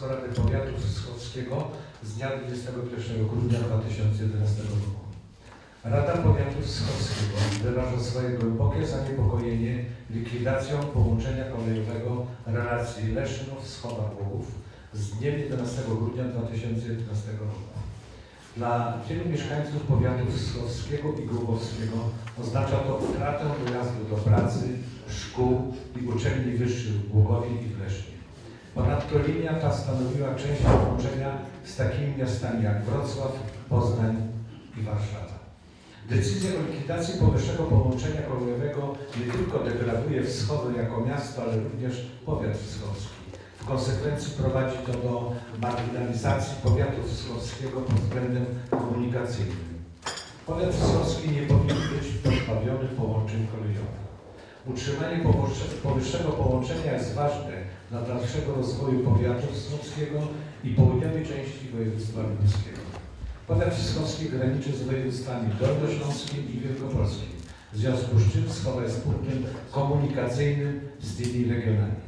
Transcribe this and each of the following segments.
stanowisko Rady Powiatu Wschodskiego z dnia 21 grudnia 2011 roku. Rada Powiatu Wschodskiego wyraża swoje głębokie zaniepokojenie likwidacją połączenia kolejowego relacji z Głogów z dniem 11 grudnia 2011 roku. Dla wielu mieszkańców powiatów wschodskiego i głogowskiego oznacza to utratę dojazdu do pracy, szkół i uczelni wyższych w Głogowie i w. Ponadto linia ta stanowiła część połączenia z takimi miastami jak Wrocław, Poznań i Warszawa. Decyzja o likwidacji powyższego połączenia kolejowego nie tylko degraduje Wschody jako miasto, ale również powiat wschodzki. W konsekwencji prowadzi to do marginalizacji powiatu wschodzkiego pod względem komunikacyjnym. Powiat wschodzki nie powinien być pozbawiony połączeń kolejowych. Utrzymanie powyższe- powyższego połączenia jest ważne dla dalszego rozwoju powiatu wschodzkiego i południowej części województwa lubuskiego. Powiat wschodzki graniczy z województwami dolnośląskim i wielkopolskim. W związku z czym Wschowa jest punktem komunikacyjnym z tymi regionami.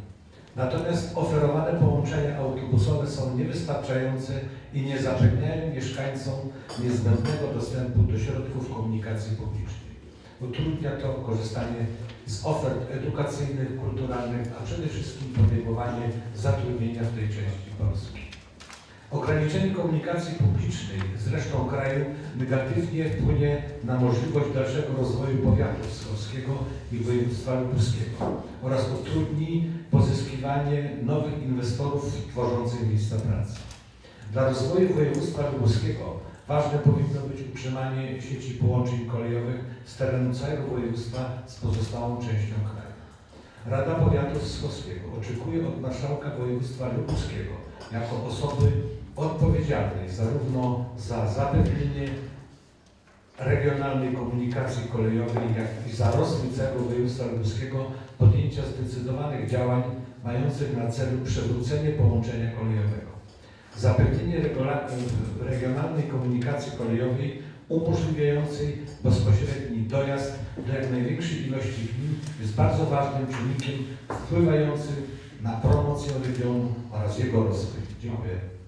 Natomiast oferowane połączenia autobusowe są niewystarczające i nie zapewniają mieszkańcom niezbędnego dostępu do środków komunikacji publicznej. Utrudnia to korzystanie z ofert edukacyjnych, kulturalnych, a przede wszystkim podejmowanie zatrudnienia w tej części Polski. Ograniczenie komunikacji publicznej z resztą kraju negatywnie wpłynie na możliwość dalszego rozwoju powiatu wschodskiego i województwa lubuskiego oraz utrudni pozyskiwanie nowych inwestorów tworzących miejsca pracy. Dla rozwoju województwa lubuskiego ważne powinno być utrzymanie sieci połączeń kolejowych z terenu całego województwa z pozostałą częścią kraju. Rada Powiatu Wschodskiego oczekuje od marszałka województwa lubuskiego jako osoby odpowiedzialnej zarówno za zapewnienie regionalnej komunikacji kolejowej, jak i za rozwój całego województwa lubuskiego podjęcia zdecydowanych działań mających na celu przywrócenie połączenia kolejowego. Zapewnienie regionalnej komunikacji kolejowej umożliwiającej bezpośredni dojazd do jak największej ilości gmin jest bardzo ważnym czynnikiem wpływającym na promocję regionu oraz jego rozwój. Dziękuję.